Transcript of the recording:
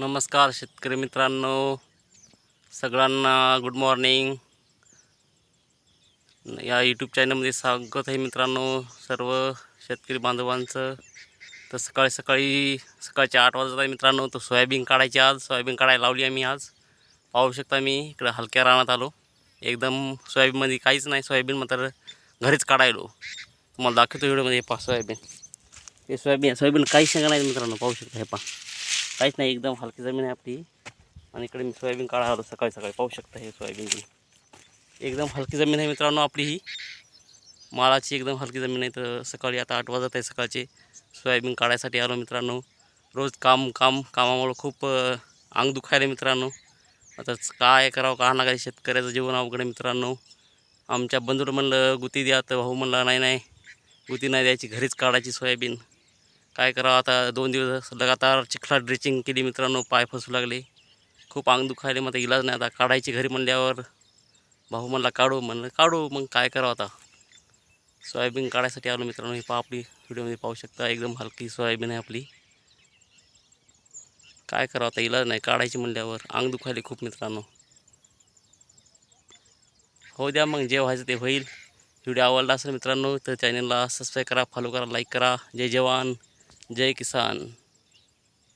नमस्कार शेतकरी मित्रांनो. सगळ्यांना गुड मॉर्निंग या यूट्यूब चॅनलमध्ये स्वागत आहे मित्रांनो. सर्व शेतकरी बांधवांचं. तर सकाळी सकाळी सकाळचे आठ वाजत आहे मित्रांनो. तर सोयाबीन काढायची आज. सोयाबीन काढायला लावली आहे आम्ही आज. पाहू शकता मी इकडं हलक्या रानात आलो. एकदम सोयाबीनमध्ये काहीच नाही. सोयाबीन मात्र घरीच काढायलो. तुम्हाला दाखवतो व्हिडिओमध्ये पा सोयाबीन. हे सोयाबीन सोयाबीन काही शेंगा नाही मित्रांनो? पाहू शकता हे पा काहीच नाही एकदम हलकी जमीन आहे आपली. आणि इकडे मी सोयाबीन काढा आलो सकाळी सकाळी. पाहू शकता हे सोयाबीनची एकदम हलकी जमीन आहे मित्रांनो आपली ही. माळाची एकदम हलकी जमीन आहे तर सकाळी आता आठ वाजत आहे सकाळचे. सोयाबीन काढायसाठी आलो मित्रांनो. रोज काम काम कामामुळं खूप अंग दुखायला मित्रांनो. आता काय करावं का ना काय शेतकऱ्याचं जीवन अवघड आहे मित्रांनो. आमच्या बंधूर म्हणलं गुती द्या तर भाऊ म्हणला नाही नाही. गुती नाही द्यायची घरीच काढायची सोयाबीन. काय करावं? आता दोन दिवस लगातार चिखलात ड्रेचिंग केली मित्रांनो पाय फसू लागले. खूप अंग दुखायले मग आता इलाज नाही. आता काढायची घरी म्हणल्यावर भाऊ म्हणला काढू. म्हणलं काढू मग काय करावं आता? सोयाबीन काढायसाठी आलो मित्रांनो. हे पहा आपली व्हिडिओमध्ये पाहू शकता एकदम हलकी सोयाबीन आहे आपली. काय करावं आता? इलाज नाही. काढायची म्हणल्यावर अंग दुखायले खूप मित्रांनो. हो द्या मग जे व्हायचं ते होईल. व्हिडिओ आवडला असेल मित्रांनो तर चॅनलला सबस्क्राईब करा फॉलो करा लाईक करा. जय जवान. जय किसान.